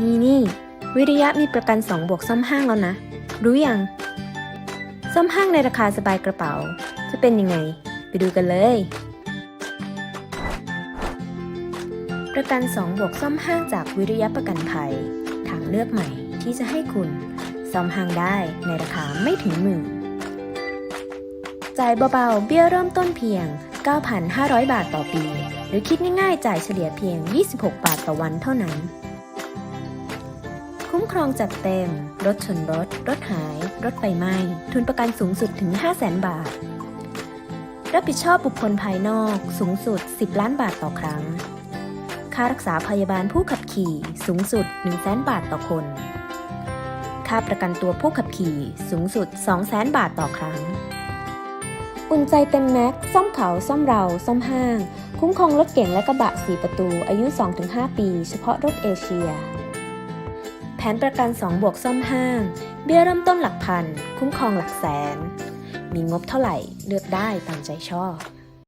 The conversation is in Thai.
นี่นี่วิริยะมีประกัน 2 บวกซ่อมห้างแล้วนะ รู้ยัง ซ่อมห้างในราคาสบายกระเป๋า จะเป็นยังไง ไปดูกันเลย ประกัน 2 บวกซ่อมห้างจากวิริยะประกันภัย ทางเลือกใหม่ที่จะให้คุณ ซ่อมห้างได้ในราคาไม่ถึงหมื่นจ่ายเบาๆ เบี้ยเริ่มต้นเพียง 9,500 บาทต่อปี หรือคิดง่ายๆ จ่ายเฉลี่ยเพียง 26 บาทต่อวันเท่านั้น คุ้มครองจัดเต็ม รถชนรถ รถหาย รถไฟไหม้ ทุนประกันสูงสุดถึง 500,000บาท รับผิดชอบบุคคลภายนอกสูงสุด 10 ล้านบาทต่อครั้ง ค่ารักษาพยาบาลผู้ขับขี่สูงสุด 100,000 บาทต่อคน ค่าประกันตัวผู้ขับขี่สูงสุด 200,000 บาทต่อครั้ง อุ่นใจเต็มแม็กซ์ซ่อมเขาซ่อมเราซ่อมห้าง คุ้มครองรถเก่งและกระบะ 4 ประตูอายุ 2-5 ปี เฉพาะรถเอเชีย ผนประกัน 2 บวกซ่อมห้าง เบี้ยเริ่มต้นหลักพัน คุ้มครองหลักแสน มีงบเท่าไหร่เลือกได้ตามใจชอบ